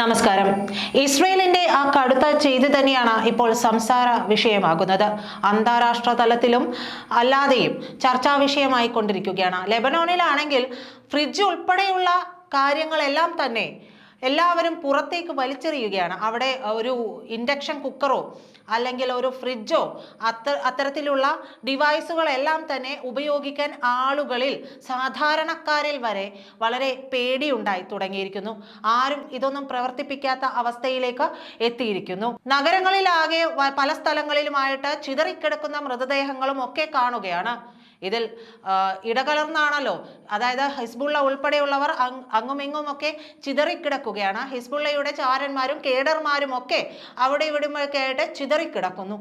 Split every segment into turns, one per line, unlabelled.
നമസ്കാരം. ഇസ്രയേലിന്റെ ആ കടുത്ത ചെയ്തി തന്നെയാണ് ഇപ്പോൾ സംസാര വിഷയമാകുന്നത്. അന്താരാഷ്ട്ര തലത്തിലും അല്ലാതെയും ചർച്ചാ വിഷയമായി കൊണ്ടിരിക്കുകയാണ് ലെബനോണിലാണെങ്കിൽ ഫ്രിഡ്ജ് ഉൾപ്പെടെയുള്ള കാര്യങ്ങളെല്ലാം തന്നെ എല്ലാവരും പുറത്തേക്ക് വലിച്ചെറിയുകയാണ്. അവിടെ ഒരു ഇൻഡക്ഷൻ കുക്കറോ അല്ലെങ്കിൽ ഒരു ഫ്രിഡ്ജോ അത്ത അത്തരത്തിലുള്ള ഡിവൈസുകളെല്ലാം തന്നെ ഉപയോഗിക്കാൻ ആളുകളിൽ സാധാരണക്കാരിൽ വരെ വളരെ പേടിയുണ്ടായി തുടങ്ങിയിരിക്കുന്നു. ആരും ഇതൊന്നും പ്രവർത്തിപ്പിക്കാത്ത അവസ്ഥയിലേക്ക് എത്തിയിരിക്കുന്നു. നഗരങ്ങളിലാകെ പല സ്ഥലങ്ങളിലുമായിട്ട് ചിതറിക്കിടക്കുന്ന മൃതദേഹങ്ങളും ഒക്കെ കാണുകയാണ്. ഇതിൽ ഇടകലർന്നാണല്ലോ. അതായത് ഹിസ്ബുള്ള ഉൾപ്പെടെയുള്ളവർ അങ്ങുമിങ്ങും ഒക്കെ ചിതറിക്കിടക്കുകയാണ്. ഹിസ്ബുള്ളയുടെ ചാരന്മാരും കേഡർമാരും ഒക്കെ അവിടെ ഇവിടുമൊക്കെ ആയിട്ട് ചിതറിക്കിടക്കുന്നു.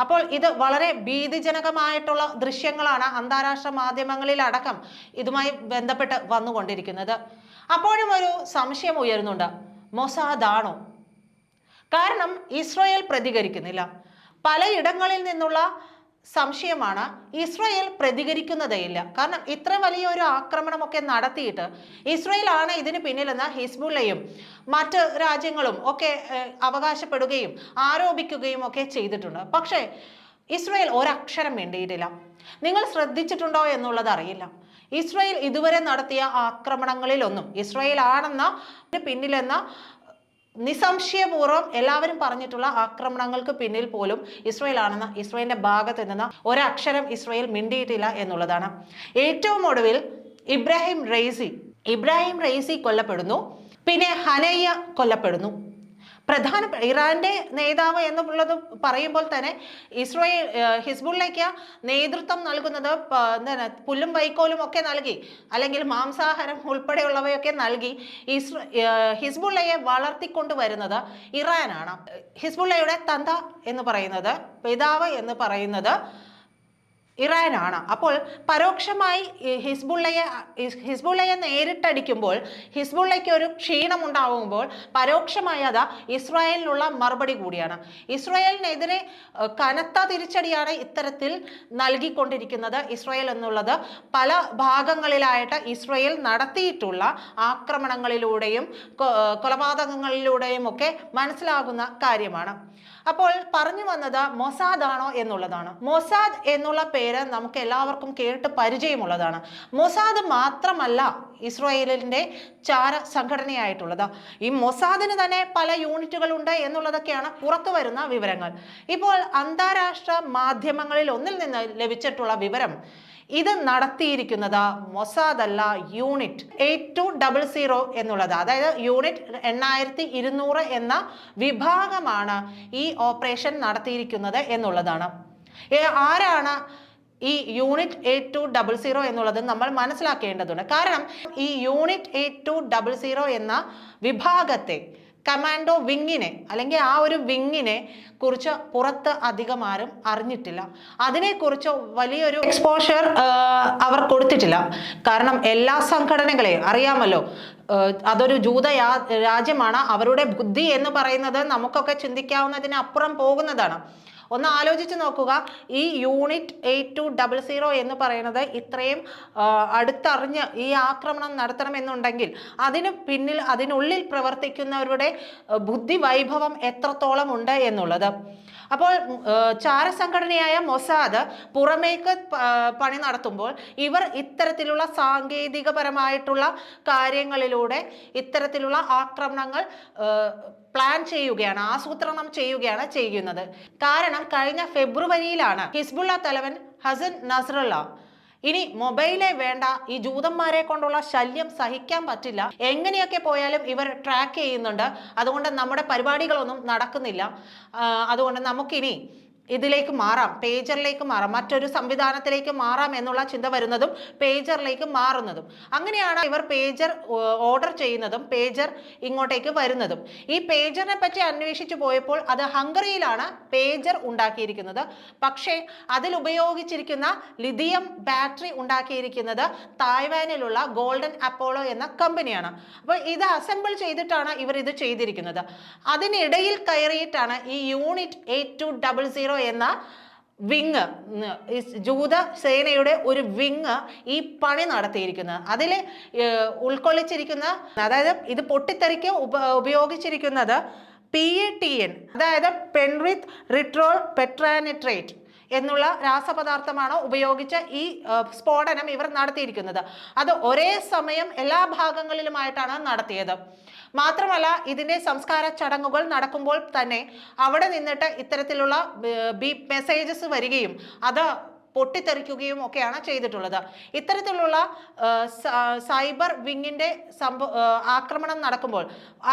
അപ്പോൾ ഇത് വളരെ ഭീതിജനകമായിട്ടുള്ള ദൃശ്യങ്ങളാണ് അന്താരാഷ്ട്ര മാധ്യമങ്ങളിൽ അടക്കം ഇതുമായി ബന്ധപ്പെട്ട് വന്നുകൊണ്ടിരിക്കുന്നത്. അപ്പോഴും ഒരു സംശയം ഉയരുന്നുണ്ട്. മൊസാദാണോ? കാരണം ഇസ്രായേൽ പ്രതികരിക്കുന്നില്ല. പലയിടങ്ങളിൽ നിന്നുള്ള സംശയമാണ്. ഇസ്രായേൽ പ്രതികരിക്കുന്നതേയില്ല. കാരണം ഇത്ര വലിയ ഒരു ആക്രമണമൊക്കെ നടത്തിയിട്ട് ഇസ്രായേൽ ആണ് ഇതിന് പിന്നിലെന്ന് ഹിസ്ബുള്ളയും മറ്റ് രാജ്യങ്ങളും ഒക്കെ അവകാശപ്പെടുകയും ആരോപിക്കുകയും ഒക്കെ ചെയ്തിട്ടുണ്ട്. പക്ഷേ ഇസ്രായേൽ ഒരക്ഷരം വേണ്ടിയിട്ടില്ല നിങ്ങൾ ശ്രദ്ധിച്ചിട്ടുണ്ടോ എന്നുള്ളത് അറിയില്ല. ഇസ്രായേൽ ഇതുവരെ നടത്തിയ ആക്രമണങ്ങളിലൊന്നും ഇസ്രായേൽ ആണെന്ന പിന്നിലെന്ന നിസ്സംശയപൂർവം എല്ലാവരും പറഞ്ഞിട്ടുള്ള ആക്രമണങ്ങൾക്ക് പിന്നിൽ പോലും ഇസ്രയേൽ ആണെന്ന് ഇസ്രയേലിന്റെ ഭാഗത്ത് നിന്ന് ഒരക്ഷരം ഇസ്രയേൽ മിണ്ടിയിട്ടില്ല എന്നുള്ളതാണ്. ഏറ്റവും ഒടുവിൽ ഇബ്രാഹിം റെയ്സി ഇബ്രാഹിം റെയ്സി കൊല്ലപ്പെടുന്നു. പിന്നെ ഹനയ്യ കൊല്ലപ്പെടുന്നു. പ്രധാന ഇറാന്റെ നേതാവ് എന്നുള്ളത് പറയുമ്പോൾ തന്നെ ഇസ്രായേൽ ഹിസ്ബുള്ളയ്ക്ക് നേതൃത്വം നൽകുന്നത് എന്താണ് പുല്ലും വൈക്കോലും ഒക്കെ നൽകി അല്ലെങ്കിൽ മാംസാഹാരം ഉൾപ്പെടെയുള്ളവയൊക്കെ നൽകി ഇസ്ര ഹിസ്ബുള്ളയെ വളർത്തിക്കൊണ്ട് വരുന്നത് ഇറാനാണ്. ഹിസ്ബുള്ളയുടെ തന്ത എന്ന് പറയുന്നത് പിതാവ് എന്ന് പറയുന്നത് ഇറാനാണ്. അപ്പോൾ പരോക്ഷമായി ഹിസ്ബുള്ളയെ ഹിസ്ബുള്ളയെ നേരിട്ടടിക്കുമ്പോൾ ഹിസ്ബുള്ളയ്ക്ക് ഒരു ക്ഷീണം ഉണ്ടാകുമ്പോൾ പരോക്ഷമായി അത് ഇസ്രായേലിനുള്ള മറുപടി കൂടിയാണ്. ഇസ്രായേലിനെതിരെ കനത്ത തിരിച്ചടിയാണ് ഇത്തരത്തിൽ നൽകിക്കൊണ്ടിരിക്കുന്നത്. ഇസ്രായേൽ എന്നുള്ളത് പല ഭാഗങ്ങളിലായിട്ട് ഇസ്രായേൽ നടത്തിയിട്ടുള്ള ആക്രമണങ്ങളിലൂടെയും കൊലപാതകങ്ങളിലൂടെയും ഒക്കെ മനസ്സിലാകുന്ന കാര്യമാണ്. അപ്പോൾ പറഞ്ഞു വന്നത് മൊസാദ് ആണോ എന്നുള്ളതാണ്. മൊസാദ് എന്നുള്ള പേര് നമുക്ക് എല്ലാവർക്കും കേട്ട് പരിചയമുള്ളതാണ്. മൊസാദ് മാത്രമല്ല ഇസ്രായേലിന്റെ ചാര സംഘടനയായിട്ടുള്ളത്. ഈ മൊസാദിന് തന്നെ പല യൂണിറ്റുകളുണ്ട് എന്നുള്ളതൊക്കെയാണ് പുറത്തു വരുന്ന വിവരങ്ങൾ. ഇപ്പോൾ അന്താരാഷ്ട്ര മാധ്യമങ്ങളിൽ ഒന്നിൽ നിന്ന് ലഭിച്ചിട്ടുള്ള വിവരം ഇത് നടത്തിയിരിക്കുന്നത് മൊസാദ് അല്ല unit eight two double zero എന്നുള്ളത്. അതായത് യൂണിറ്റ് എണ്ണായിരത്തി ഇരുന്നൂറ് എന്ന വിഭാഗമാണ് ഈ ഓപ്പറേഷൻ നടത്തിയിരിക്കുന്നത് എന്നുള്ളതാണ്. ആരാണ് ഈ unit eight two double zero എന്നുള്ളത് നമ്മൾ മനസ്സിലാക്കേണ്ടതുണ്ട്. കാരണം ഈ unit eight two double zero എന്ന വിഭാഗത്തെ കമാൻഡോ വിങ്ങിനെ അല്ലെങ്കിൽ ആ ഒരു വിങ്ങിനെ കുറിച്ച് പുറത്ത് അധികം ആരും അറിഞ്ഞിട്ടില്ല. അതിനെക്കുറിച്ച് വലിയൊരു എക്സ്പോഷർ അവർ കൊടുത്തിട്ടില്ല. കാരണം എല്ലാ സംഘടനകളെയും അറിയാമല്ലോ അതൊരു ജൂത രാജ്യമാണ്. അവരുടെ ബുദ്ധി എന്ന് പറയുന്നത് നമുക്കൊക്കെ ചിന്തിക്കാവുന്നതിന് അപ്പുറം പോകുന്നതാണ്. ഒന്ന് ആലോചിച്ച് നോക്കുക. ഈ unit eight two double zero എന്ന് പറയുന്നത് ഇത്രയും അടുത്തറിഞ്ഞ് ഈ ആക്രമണം നടത്തണമെന്നുണ്ടെങ്കിൽ അതിന് പിന്നിൽ അതിനുള്ളിൽ പ്രവർത്തിക്കുന്നവരുടെ ബുദ്ധി വൈഭവം എത്രത്തോളം ഉണ്ട് എന്നുള്ളത്. അപ്പോൾ ചാരസംഘടനയായ മൊസാദ് പുറമേക്ക് പണി നടത്തുമ്പോൾ ഇവർ ഇത്തരത്തിലുള്ള സാങ്കേതികപരമായിട്ടുള്ള കാര്യങ്ങളിലൂടെ ഇത്തരത്തിലുള്ള ആക്രമണങ്ങൾ പ്ലാൻ ചെയ്യുകയാണ് ആസൂത്രണം ചെയ്യുകയാണ് ചെയ്യുന്നത്. കാരണം കഴിഞ്ഞ ഫെബ്രുവരിയിലാണ് ഹിസ്ബുള്ള തലവൻ ഹസൻ നസ്രള്ള ഇനി മൊബൈലെ വേണ്ട ഈ ജൂതന്മാരെ കൊണ്ടുള്ള ശല്യം സഹിക്കാൻ പറ്റില്ല. എങ്ങനെയൊക്കെ പോയാലും ഇവർ ട്രാക്ക് ചെയ്യുന്നുണ്ട്. അതുകൊണ്ട് നമ്മുടെ പരിപാടികളൊന്നും നടക്കുന്നില്ല. അതുകൊണ്ട് നമുക്കിനി ഇതിലേക്ക് മാറാം പേജറിലേക്ക് മാറാം മറ്റൊരു സംവിധാനത്തിലേക്ക് മാറാം എന്നുള്ള ചിന്ത വരുന്നതും പേജറിലേക്ക് മാറുന്നതും. അങ്ങനെയാണ് ഇവർ പേജർ ഓർഡർ ചെയ്യുന്നതും പേജർ ഇങ്ങോട്ടേക്ക് വരുന്നതും. ഈ പേജറിനെ പറ്റി അന്വേഷിച്ചു പോയപ്പോൾ അത് ഹംഗറിയിലാണ് പേജർ ഉണ്ടാക്കിയിരിക്കുന്നത്. പക്ഷേ അതിൽ ഉപയോഗിച്ചിരിക്കുന്ന ലിഥിയം ബാറ്ററി ഉണ്ടാക്കിയിരിക്കുന്നത് തായ്വാനിലുള്ള ഗോൾഡൻ അപ്പോളോ എന്ന കമ്പനിയാണ്. അപ്പോൾ ഇത് അസംബിൾ ചെയ്തിട്ടാണ് ഇവർ ഇത് ചെയ്തിരിക്കുന്നത്. അതിനിടയിൽ കയറിയിട്ടാണ് ഈ unit eight two double zero എന്ന വിങ് ജൂത സേനയുടെ ഒരു വിങ് ഈ പണി നടത്തിയിരിക്കുന്നത് അതിൽ ഉൾക്കൊള്ളിച്ചിരിക്കുന്ന അതായത് ഇത് പൊട്ടിത്തെറിക്ക് ഉപ ഉപയോഗിച്ചിരിക്കുന്നത് പി എ ടി എൻ അതായത് പെൻറിത്ത് റിട്രോൾ പെട്രാനിട്രേറ്റ്. എന്നുള്ള രാസപദാർത്ഥമാണ് ഉപയോഗിച്ച് ഈ സ്ഫോടനം ഇവർ നടത്തിയിരിക്കുന്നത്. അത് ഒരേ സമയം എല്ലാ ഭാഗങ്ങളിലുമായിട്ടാണ് നടത്തിയത്. മാത്രമല്ല ഇതിന്റെ സംസ്കാര ചടങ്ങുകൾ നടക്കുമ്പോൾ തന്നെ അവിടെ നിന്നിട്ട് ഇത്തരത്തിലുള്ള ബി മെസ്സേജസ് വരികയും അത് പൊട്ടിത്തെറിക്കുകയും ഒക്കെയാണ് ചെയ്തിട്ടുള്ളത്. ഇത്തരത്തിലുള്ള സൈബർ വിങ്ങിന്റെ സംഭവ ആക്രമണം നടക്കുമ്പോൾ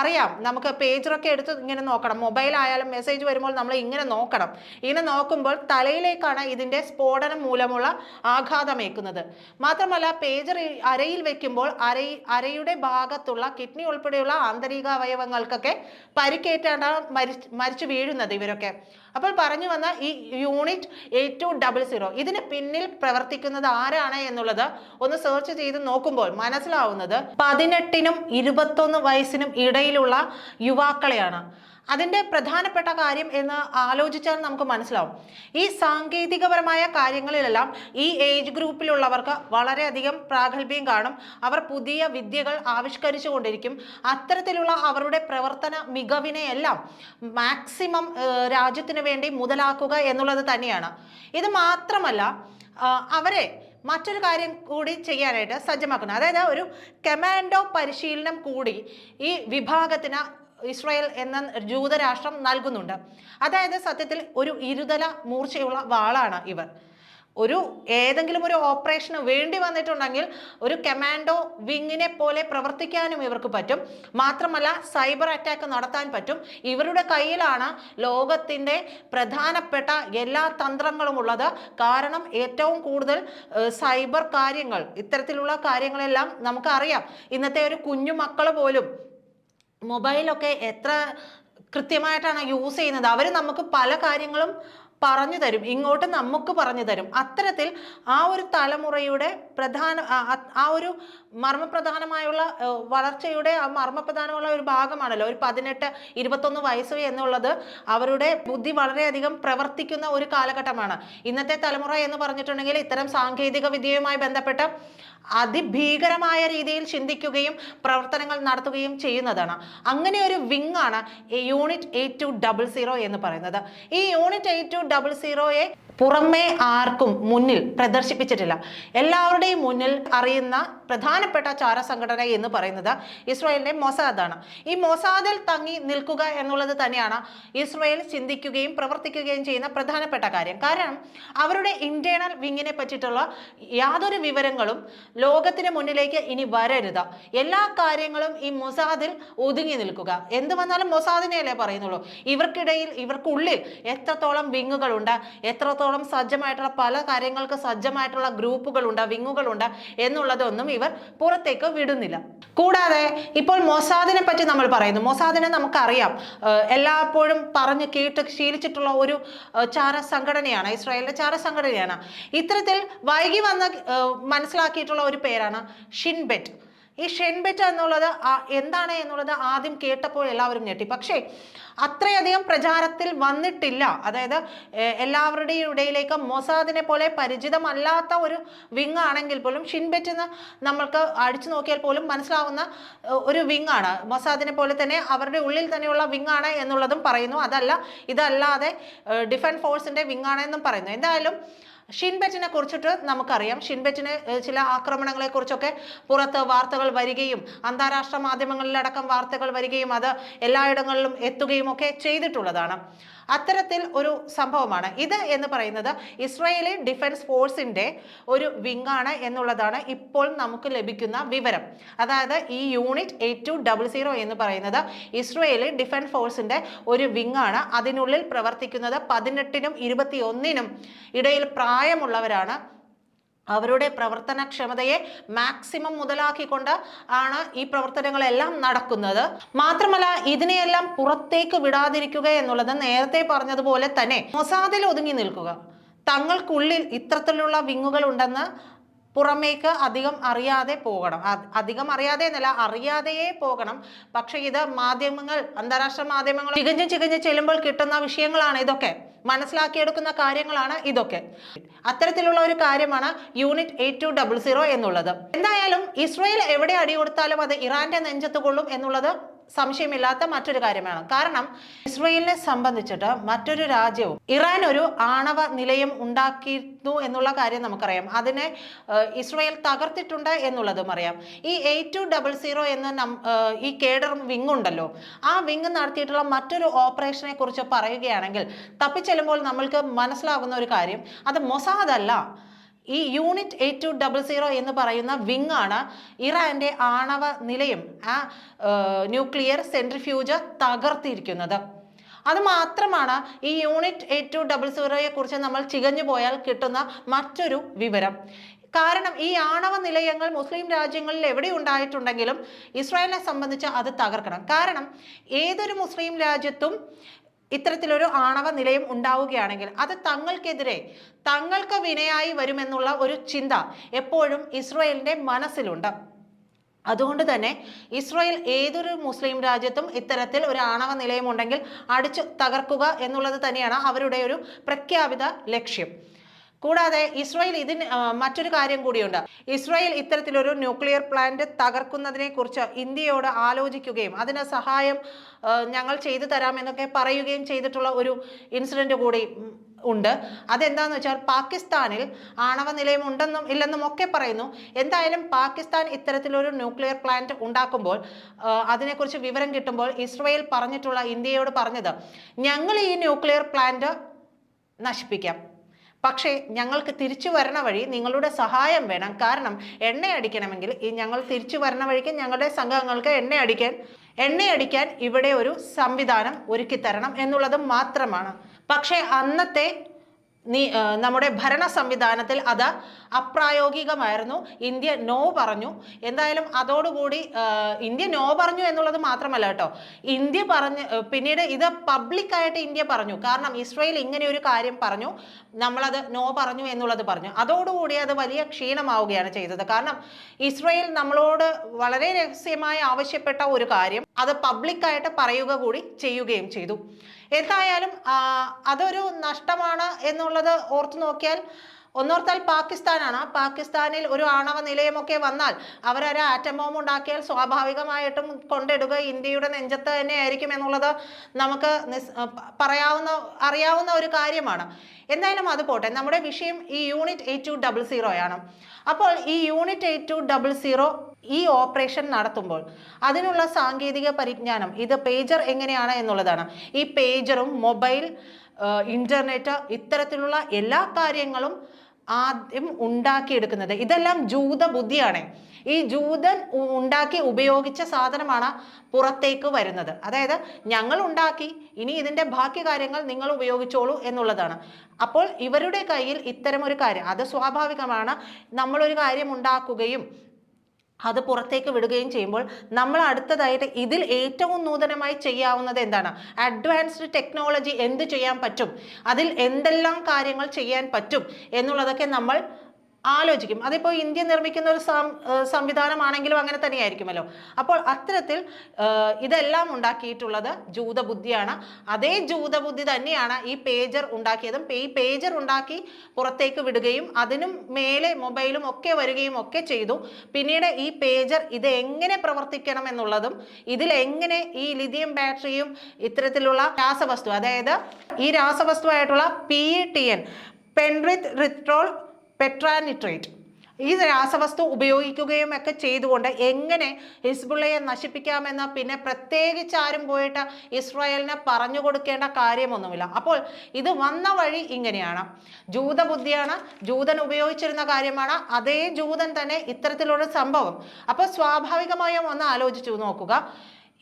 അറിയാം നമുക്ക് പേജറൊക്കെ എടുത്ത് ഇങ്ങനെ നോക്കണം. മൊബൈൽ ആയാലും മെസ്സേജ് വരുമ്പോൾ നമ്മൾ ഇങ്ങനെ നോക്കണം. ഇങ്ങനെ നോക്കുമ്പോൾ തലയിലേക്കാണ് ഇതിന്റെ സ്ഫോടനം മൂലമുള്ള ആഘാതമേക്കുന്നത് മാത്രമല്ല പേജർ അരയിൽ വെക്കുമ്പോൾ അരയി അരയുടെ ഭാഗത്തുള്ള കിഡ്നി ഉൾപ്പെടെയുള്ള ആന്തരിക അവയവങ്ങൾക്കൊക്കെ പരിക്കേറ്റാണ് മരിച്ച് മരിച്ചു വീഴുന്നത് ഇവരൊക്കെ. അപ്പോൾ പറഞ്ഞു വന്ന ഈ unit eight two double zero ഇതിന് പിന്നിൽ പ്രവർത്തിക്കുന്നത് ആരാണ് എന്നുള്ളത് ഒന്ന് സെർച്ച് ചെയ്ത് നോക്കുമ്പോൾ മനസ്സിലാവുന്നത് പതിനെട്ടിനും ഇരുപത്തൊന്ന് വയസ്സിനും ഇടയിലുള്ള യുവാക്കളെയാണ്. അതിന്റെ പ്രധാനപ്പെട്ട കാര്യം എന്ന് ആലോചിച്ചാൽ നമുക്ക് മനസ്സിലാവും. ഈ സാങ്കേതികപരമായ കാര്യങ്ങളിലെല്ലാം ഈ ഏജ് ഗ്രൂപ്പിലുള്ളവർക്ക് വളരെയധികം പ്രാഗൽഭ്യം കാണും. അവർ പുതിയ വിദ്യകൾ ആവിഷ്കരിച്ചു കൊണ്ടിരിക്കും. അത്തരത്തിലുള്ള അവരുടെ പ്രവർത്തന മികവിനെയെല്ലാം മാക്സിമം രാജ്യത്തിനു വേണ്ടി മുതലാക്കുക എന്നുള്ളത് തന്നെയാണ്. ഇത് മാത്രമല്ല അവരെ മറ്റൊരു കാര്യം കൂടി ചെയ്യാനായിട്ട് സജ്ജമാക്കുന്നു. അതായത് ഒരു കമാൻഡോ പരിശീലനം കൂടി ഈ വിഭാഗത്തിന് ഇസ്രായേൽ എന്ന ജൂതരാഷ്ട്രം നൽകുന്നുണ്ട്. അതായത് സത്യത്തിൽ ഒരു ഇരുതല മൂർച്ചയുള്ള വാളാണ് ഇവർ. ഒരു ഏതെങ്കിലും ഒരു ഓപ്പറേഷന് വേണ്ടി വന്നിട്ടുണ്ടെങ്കിൽ ഒരു കമാൻഡോ വിങ്ങിനെ പോലെ പ്രവർത്തിക്കാനും ഇവർക്ക് പറ്റും. മാത്രമല്ല സൈബർ അറ്റാക്ക് നടത്താൻ പറ്റും. ഇവരുടെ കയ്യിലാണ് ലോകത്തിന്റെ പ്രധാനപ്പെട്ട എല്ലാ തന്ത്രങ്ങളും ഉള്ളത്. കാരണം ഏറ്റവും കൂടുതൽ സൈബർ കാര്യങ്ങൾ ഇത്തരത്തിലുള്ള കാര്യങ്ങളെല്ലാം നമുക്കറിയാം. ഇന്നത്തെ ഒരു കുഞ്ഞു മക്കൾ പോലും മൊബൈലൊക്കെ എത്ര കൃത്യമായിട്ടാണ് യൂസ് ചെയ്യുന്നത്. അവർ നമുക്ക് പല കാര്യങ്ങളും പറഞ്ഞു തരും. ഇങ്ങോട്ട് നമുക്ക് പറഞ്ഞു തരും. അത്തരത്തിൽ ആ ഒരു തലമുറയുടെ പ്രധാന ആ- ഒരു മർമ്മപ്രധാനമായുള്ള വളർച്ചയുടെ ആ മർമ്മപ്രധാനമുള്ള ഒരു ഭാഗമാണല്ലോ. ഒരു പതിനെട്ട് ഇരുപത്തൊന്ന് വയസ്സ് എന്നുള്ളത് അവരുടെ ബുദ്ധി വളരെയധികം പ്രവർത്തിക്കുന്ന ഒരു കാലഘട്ടമാണ്. ഇന്നത്തെ തലമുറ എന്ന് പറഞ്ഞിട്ടുണ്ടെങ്കിൽ ഇത്തരം സാങ്കേതിക വിദ്യയുമായി ബന്ധപ്പെട്ട് അതിഭീകരമായ രീതിയിൽ ചിന്തിക്കുകയും പ്രവർത്തനങ്ങൾ നടത്തുകയും ചെയ്യുന്നതാണ്. അങ്ങനെ ഒരു വിങ് ആണ് unit eight two double zero എന്ന് പറയുന്നത്. ഈ യൂണിറ്റ് എയ്റ്റ് ടു ഡബിൾ സീറോയെ പുറമേ ആർക്കും മുന്നിൽ പ്രദർശിപ്പിച്ചിട്ടില്ല. എല്ലാവരുടെയും മുന്നിൽ അറിയുന്ന പ്രധാനപ്പെട്ട ചാര സംഘടന എന്ന് പറയുന്നത് ഇസ്രായേലിന്റെ മൊസാദാണ്. ഈ മൊസാദിൽ തങ്ങി നിൽക്കുക എന്നുള്ളത് തന്നെയാണ് ഇസ്രായേൽ ചിന്തിക്കുകയും പ്രവർത്തിക്കുകയും ചെയ്യുന്ന പ്രധാനപ്പെട്ട കാര്യം. കാരണം അവരുടെ ഇന്റേണൽ വിങ്ങിനെ പറ്റിയിട്ടുള്ള യാതൊരു വിവരങ്ങളും ലോകത്തിന് മുന്നിലേക്ക് ഇനി വരരുത്. എല്ലാ കാര്യങ്ങളും ഈ മൊസാദിൽ ഒതുങ്ങി നിൽക്കുക. എന്ത് വന്നാലും മൊസാദിനെയല്ലേ പറയുന്നുള്ളൂ. ഇവർക്കിടയിൽ ഇവർക്കുള്ളിൽ എത്രത്തോളം വിങ്ങുകളുണ്ട് എത്രത്തോളം സജ്ജമായിട്ടുള്ള പല കാര്യങ്ങൾക്ക് സജ്ജമായിട്ടുള്ള ഗ്രൂപ്പുകളുണ്ട് വിങ്ങുകളുണ്ട് എന്നുള്ളതൊന്നും ഇവർ പുറത്തേക്ക് വിടുന്നില്ല. കൂടാതെ ഇപ്പോൾ മൊസാദിനെ പറ്റി നമ്മൾ പറയുന്നു. മൊസാദിനെ നമുക്കറിയാം. എല്ലാപ്പോഴും പറഞ്ഞ് കേട്ട് ശീലിച്ചിട്ടുള്ള ഒരു ചാര സംഘടനയാണ് ഇസ്രായേലിന്റെ ചാര സംഘടനയാണ് ഇത്തരത്തിൽ വൈകി വന്ന് മനസ്സിലാക്കിയിട്ടുള്ള ഒരു പേരാണ് ഷിൻബെറ്റ്. ഈ ഷെൻബെറ്റ് എന്നുള്ളത് എന്താണ് എന്നുള്ളത് ആദ്യം കേട്ടപ്പോൾ എല്ലാവരും ഞെട്ടി. പക്ഷേ അത്രയധികം പ്രചാരത്തിൽ വന്നിട്ടില്ല. അതായത് എല്ലാവരുടെയും ഇടയിലേക്ക് മൊസാദിനെ പോലെ പരിചിതമല്ലാത്ത ഒരു വിങ് ആണെങ്കിൽ പോലും ഷിൻബെറ്റ് എന്ന് നമ്മൾക്ക് അടിച്ചു നോക്കിയാൽ പോലും മനസ്സിലാവുന്ന ഒരു വിങ് ആണ്. മൊസാദിനെ പോലെ തന്നെ അവരുടെ ഉള്ളിൽ തന്നെയുള്ള വിങ് ആണ് എന്നുള്ളതും പറയുന്നു. അതല്ല ഇതല്ലാതെ ഡിഫൻസ് ഫോഴ്സിന്റെ വിങ് ആണ് എന്നും പറയുന്നു. എന്തായാലും ഷിൻബെറ്റിനെ കുറിച്ചിട്ട് നമുക്കറിയാം. ഷിൻബെറ്റിന് ചില ആക്രമണങ്ങളെ കുറിച്ചൊക്കെ പുറത്ത് വാർത്തകൾ വരികയും അന്താരാഷ്ട്ര മാധ്യമങ്ങളിലടക്കം വാർത്തകൾ വരികയും അത് എല്ലായിടങ്ങളിലും എത്തുകയും ഒക്കെ ചെയ്തിട്ടുള്ളതാണ്. അത്തരത്തിൽ ഒരു സംഭവമാണ്. ഇത് എന്ന് പറയുന്നത് ഇസ്രായേലി ഡിഫൻസ് ഫോഴ്സിന്റെ ഒരു വിങ്ങാണ് എന്നുള്ളതാണ് ഇപ്പോൾ നമുക്ക് ലഭിക്കുന്ന വിവരം. അതായത് ഈ unit eight two double zero എന്ന് പറയുന്നത് ഇസ്രായേലി ഡിഫൻസ് ഫോഴ്സിന്റെ ഒരു വിങ്ങാണ്. അതിനുള്ളിൽ പ്രവർത്തിക്കുന്നത് പതിനെട്ടിനും ഇരുപത്തി ഒന്നിനും ഇടയിൽ പ്രായമുള്ളവരാണ്. അവരുടെ പ്രവർത്തനക്ഷമതയെ മാക്സിമം മുതലാക്കിക്കൊണ്ട് ആണ് ഈ പ്രവർത്തനങ്ങളെല്ലാം നടക്കുന്നത്. മാത്രമല്ല ഇതിനെയെല്ലാം പുറത്തേക്ക് വിടാതിരിക്കുക എന്നുള്ളത് നേരത്തെ പറഞ്ഞതുപോലെ തന്നെ മൊസാദിൽ ഒതുങ്ങി നിൽക്കുക. തങ്ങൾക്കുള്ളിൽ ഇത്തരത്തിലുള്ള വിങ്ങുകൾ ഉണ്ടെന്ന് പുറമേക്ക് അധികം അറിയാതെ പോകണം. അധികം അറിയാതെ എന്നല്ല അറിയാതെയേ പോകണം. പക്ഷേ ഇത് മാധ്യമങ്ങൾ അന്താരാഷ്ട്ര മാധ്യമങ്ങൾ ചികഞ്ഞ് ചികഞ്ഞ് ചെല്ലുമ്പോൾ കിട്ടുന്ന വിഷയങ്ങളാണ് ഇതൊക്കെ. മനസ്സിലാക്കിയെടുക്കുന്ന കാര്യങ്ങളാണ് ഇതൊക്കെ. അത്തരത്തിലുള്ള ഒരു കാര്യമാണ് unit eight two double zero എന്നുള്ളത്. എന്തായാലും ഇസ്രയേൽ എവിടെ അടി കൊടുത്താലും അത് ഇറാന്റെ നെഞ്ചത്ത് കൊള്ളും എന്നുള്ളത് സംശയമില്ലാത്ത മറ്റൊരു കാര്യമാണ്. കാരണം ഇസ്രയേലിനെ സംബന്ധിച്ചിട്ട് മറ്റൊരു രാജ്യവും ഇറാൻ ഒരു ആണവ നിലയം ഉണ്ടാക്കിയിരുന്നു എന്നുള്ള കാര്യം നമുക്കറിയാം. അതിനെ ഇസ്രയേൽ തകർത്തിട്ടുണ്ട് എന്നുള്ളതും അറിയാം. ഈ എയ്റ്റ് ടു ഡബിൾ സീറോ എന്ന ഈ കേഡർ വിങ് ഉണ്ടല്ലോ ആ വിങ് നടത്തിയിട്ടുള്ള മറ്റൊരു ഓപ്പറേഷനെ കുറിച്ച് പറയുകയാണെങ്കിൽ തപ്പിച്ചെല്ലുമ്പോൾ നമ്മൾക്ക് മനസ്സിലാകുന്ന ഒരു കാര്യം അത് മൊസാദ് അല്ല. ഈ unit eight two double zero എന്ന് പറയുന്ന വിങ് ആണ് ഇറാന്റെ ആണവ നിലയം ആ ന്യൂക്ലിയർ സെൻട്രിഫ്യൂജ് തകർത്തിരിക്കുന്നത്. അത് മാത്രമാണ് ഈ യൂണിറ്റ് എയ്റ്റ് ടു ഡബിൾ സീറോയെ കുറിച്ച് നമ്മൾ ചികഞ്ഞു പോയാൽ കിട്ടുന്ന മറ്റൊരു വിവരം. കാരണം ഈ ആണവ നിലയങ്ങൾ മുസ്ലിം രാജ്യങ്ങളിൽ എവിടെ ഉണ്ടായിട്ടുണ്ടെങ്കിലും ഇസ്രായേലിനെ സംബന്ധിച്ച് അത് തകർക്കണം. കാരണം ഏതൊരു മുസ്ലിം രാജ്യത്തും ഇത്തരത്തിലൊരു ആണവ നിലയം ഉണ്ടാവുകയാണെങ്കിൽ അത് തങ്ങൾക്കെതിരെ തങ്ങൾക്ക് വിനയായി വരുമെന്നുള്ള ഒരു ചിന്ത എപ്പോഴും ഇസ്രയേലിന്റെ മനസ്സിലുണ്ട്. അതുകൊണ്ട് തന്നെ ഇസ്രായേൽ ഏതൊരു മുസ്ലിം രാജ്യത്തും ഇത്തരത്തിൽ ഒരു ആണവ നിലയമുണ്ടെങ്കിൽ അടിച്ചു തകർക്കുക എന്നുള്ളത് തന്നെയാണ് അവരുടെ ഒരു പ്രഖ്യാപിത ലക്ഷ്യം. കൂടാതെ ഇസ്രായേൽ ഇതിന് മറ്റൊരു കാര്യം കൂടിയുണ്ട്. ഇസ്രായേൽ ഇത്തരത്തിലൊരു ന്യൂക്ലിയർ പ്ലാന്റ് തകർക്കുന്നതിനെ കുറിച്ച് ഇന്ത്യയോട് ആലോചിക്കുകയും അതിന് സഹായം ഞങ്ങൾ ചെയ്തു തരാമെന്നൊക്കെ പറയുകയും ചെയ്തിട്ടുള്ള ഒരു ഇൻസിഡന്റ് കൂടി ഉണ്ട്. അതെന്താന്ന് വെച്ചാൽ പാകിസ്ഥാനിൽ ആണവ നിലയം ഉണ്ടെന്നും ഇല്ലെന്നും ഒക്കെ പറയുന്നു. എന്തായാലും പാകിസ്ഥാൻ ഇത്തരത്തിലൊരു ന്യൂക്ലിയർ പ്ലാന്റ് ഉണ്ടാക്കുമ്പോൾ അതിനെക്കുറിച്ച് വിവരം കിട്ടുമ്പോൾ ഇസ്രായേൽ പറഞ്ഞിട്ടുള്ള ഇന്ത്യയോട് പറഞ്ഞത് ഞങ്ങൾ ഈ ന്യൂക്ലിയർ പ്ലാന്റ് നശിപ്പിക്കാം. പക്ഷേ ഞങ്ങൾക്ക് തിരിച്ചു വരണ വഴി നിങ്ങളുടെ സഹായം വേണം. കാരണം എണ്ണ അടിക്കണമെങ്കിൽ ഈ ഞങ്ങൾ തിരിച്ചു വരണ വഴിക്ക് ഞങ്ങളുടെ സംഘങ്ങൾക്ക് എണ്ണ അടിക്കാൻ എണ്ണയടിക്കാൻ ഇവിടെ ഒരു സംവിധാനം ഒരുക്കിത്തരണം എന്നുള്ളത് മാത്രമാണ്. പക്ഷേ അന്നത്തെ നമ്മുടെ ഭരണ സംവിധാനത്തിൽ അത് അപ്രായോഗികമായിരുന്നു. ഇന്ത്യ നോ പറഞ്ഞു. എന്തായാലും അതോടുകൂടി ഇന്ത്യ നോ പറഞ്ഞു എന്നുള്ളത് മാത്രമല്ല കേട്ടോ. ഇന്ത്യ പറഞ്ഞ് പിന്നീട് ഇത് പബ്ലിക്കായിട്ട് ഇന്ത്യ പറഞ്ഞു. കാരണം ഇസ്രയേൽ ഇങ്ങനെ ഒരു കാര്യം പറഞ്ഞു നമ്മളത് നോ പറഞ്ഞു എന്നുള്ളത് പറഞ്ഞു. അതോടുകൂടി അത് വലിയ ക്ഷീണമാവുകയാണ് ചെയ്തത്. കാരണം ഇസ്രയേൽ നമ്മളോട് വളരെ രഹസ്യമായി ആവശ്യപ്പെട്ട ഒരു കാര്യം അത് പബ്ലിക്കായിട്ട് പറയുക കൂടി ചെയ്യുകയും ചെയ്തു. എന്തായാലും അതൊരു നഷ്ടമാണ് എന്നുള്ളത് ഓർത്തു നോക്കിയാൽ ഒന്നോർത്താൽ പാകിസ്ഥാനാണ്. പാകിസ്ഥാനിൽ ഒരു ആണവ നിലയമൊക്കെ വന്നാൽ അവരൊരു ആറ്റം ബോംബ് ഉണ്ടാക്കിയാൽ സ്വാഭാവികമായിട്ടും കൊണ്ടിടുക ഇന്ത്യയുടെ നെഞ്ചത്ത് തന്നെ ആയിരിക്കും എന്നുള്ളത് നമുക്ക് പറയാവുന്ന അറിയാവുന്ന ഒരു കാര്യമാണ്. എന്തായാലും അത് പോട്ടെ. നമ്മുടെ വിഷയം ഈ യൂണിറ്റ് എയ്റ്റ് ടു ഡബിൾ സീറോയാണ് അപ്പോൾ ഈ unit eight two double zero ഈ ഓപ്പറേഷൻ നടത്തുമ്പോൾ അതിനുള്ള സാങ്കേതിക പരിജ്ഞാനം ഇത് പേജർ എങ്ങനെയാണ് എന്നുള്ളതാണ്. ഈ പേജറും മൊബൈൽ ഇന്റർനെറ്റ് ഇത്തരത്തിലുള്ള എല്ലാ കാര്യങ്ങളും ആദ്യം ഉണ്ടാക്കിയെടുക്കുന്നത്. ഇതെല്ലാം ജൂത ബുദ്ധിയാണ്. ഈ ജൂതൻ ഉണ്ടാക്കി ഉപയോഗിച്ച സാധനമാണ് പുറത്തേക്ക് വരുന്നത്. അതായത് ഞങ്ങൾ ഉണ്ടാക്കി ഇനി ഇതിന്റെ ബാക്കി കാര്യങ്ങൾ നിങ്ങൾ ഉപയോഗിച്ചോളൂ എന്നുള്ളതാണ്. അപ്പോൾ ഇവരുടെ കയ്യിൽ ഇത്തരം ഒരു കാര്യം അത് സ്വാഭാവികമാണ്. നമ്മളൊരു കാര്യം ഉണ്ടാക്കുകയും അത് പുറത്തേക്ക് വിടുകയും ചെയ്യുമ്പോൾ നമ്മൾ അടുത്തതായിട്ട് ഇതിൽ ഏറ്റവും നൂതനമായി ചെയ്യാവുന്നത് എന്താണ്? അഡ്വാൻസ്ഡ് ടെക്നോളജി എന്ത് ചെയ്യാൻ പറ്റും? അതിൽ എന്തെല്ലാം കാര്യങ്ങൾ ചെയ്യാൻ പറ്റും? എന്നുള്ളതൊക്കെ നമ്മൾ ആലോചിക്കും. അതിപ്പോൾ ഇന്ത്യ നിർമ്മിക്കുന്ന ഒരു സംവിധാനമാണെങ്കിലും അങ്ങനെ തന്നെയായിരിക്കുമല്ലോ. അപ്പോൾ അത്തരത്തിൽ ഇതെല്ലാം ഉണ്ടാക്കിയിട്ടുള്ളത് ജൂതബുദ്ധിയാണ്. അതേ ജൂതബുദ്ധി തന്നെയാണ് ഈ പേജർ ഉണ്ടാക്കിയതും. ഈ പേജർ ഉണ്ടാക്കി പുറത്തേക്ക് വിടുകയും അതിനും മേലെ മൊബൈലും ഒക്കെ വരികയും ഒക്കെ ചെയ്തു. പിന്നീട് ഈ പേജർ ഇത് എങ്ങനെ പ്രവർത്തിക്കണം എന്നുള്ളതും ഇതിൽ എങ്ങനെ ഈ ലിഥിയം ബാറ്ററിയും ഇത്തരത്തിലുള്ള രാസവസ്തു അതായത് ഈ രാസവസ്തുവായിട്ടുള്ള P T N pentaerythritol tetranitrate. ഈ രാസവസ്തു ഉപയോഗിക്കുകയും ഒക്കെ ചെയ്തുകൊണ്ട് എങ്ങനെ ഹിസ്ബുള്ളയെ നശിപ്പിക്കാമെന്ന് പിന്നെ പ്രത്യേകിച്ച് ആരും പോയിട്ട് ഇസ്രായേലിനെ പറഞ്ഞു കൊടുക്കേണ്ട കാര്യമൊന്നുമില്ല. അപ്പോൾ ഇത് വന്ന വഴി ഇങ്ങനെയാണ്. ജൂതബുദ്ധിയാണ് ജൂതൻ ഉപയോഗിച്ചിരുന്ന കാര്യമാണ് അതേ ജൂതൻ തന്നെ ഇത്തരത്തിലുള്ള സംഭവം. അപ്പോൾ സ്വാഭാവികമായും ഒന്ന് ആലോചിച്ചു നോക്കുക.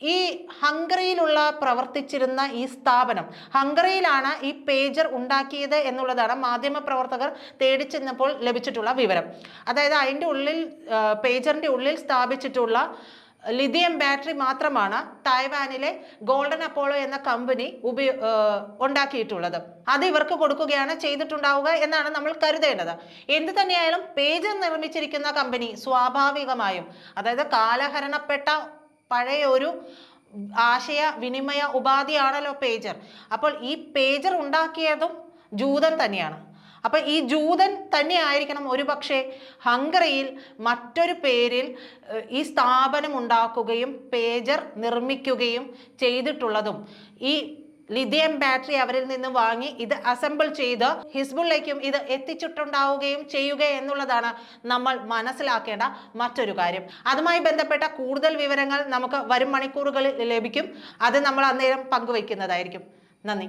ഈ ഹംഗറിയിലുള്ള പ്രവർത്തിച്ചിരുന്ന ഈ സ്ഥാപനം ഹംഗറിയിലാണ് ഈ പേജർ ഉണ്ടാക്കിയത് എന്നുള്ളതാണ് മാധ്യമപ്രവർത്തകർ തേടിച്ചെന്നപ്പോൾ ലഭിച്ചിട്ടുള്ള വിവരം. അതായത് അതിന്റെ ഉള്ളിൽ പേജറിന്റെ ഉള്ളിൽ സ്ഥാപിച്ചിട്ടുള്ള ലിഥിയം ബാറ്ററി മാത്രമാണ് തായ്വാനിലെ ഗോൾഡൻ അപ്പോളോ എന്ന കമ്പനി ഉപയോ ഉണ്ടാക്കിയിട്ടുള്ളത്. അത് ഇവർക്ക് കൊടുക്കുകയാണ് ചെയ്തിട്ടുണ്ടാവുക എന്നാണ് നമ്മൾ കരുതേണ്ടത്. എന്ത് തന്നെയായാലും പേജർ നിർമ്മിച്ചിരിക്കുന്ന കമ്പനി സ്വാഭാവികമായും അതായത് കാലഹരണപ്പെട്ട പഴയ ഒരു ആശയ വിനിമയ ഉപാധിയാണല്ലോ പേജർ. അപ്പോൾ ഈ പേജർ ഉണ്ടാക്കിയതും ജൂതൻ തന്നെയാണ്. അപ്പൊ ഈ ജൂതൻ തന്നെ ആയിരിക്കണം ഒരുപക്ഷെ ഹംഗറിയിൽ മറ്റൊരു പേരിൽ ഈ സ്ഥാപനം ഉണ്ടാക്കുകയും പേജർ നിർമ്മിക്കുകയും ചെയ്തിട്ടുള്ളതും. ഈ ലിഥിയം ബാറ്ററി അവരിൽ നിന്ന് വാങ്ങി ഇത് അസംബിൾ ചെയ്ത് ഹിസ്ബുള്ളേക്കും ഇത് എത്തിച്ചിട്ടുണ്ടാവുകയും ചെയ്യുക എന്നുള്ളതാണ് നമ്മൾ മനസ്സിലാക്കേണ്ട മറ്റൊരു കാര്യം. അതുമായി ബന്ധപ്പെട്ട കൂടുതൽ വിവരങ്ങൾ നമുക്ക് വരും മണിക്കൂറുകളിൽ ലഭിക്കും. അത് നമ്മൾ അന്നേരം പങ്കുവയ്ക്കുന്നതായിരിക്കും. നന്ദി.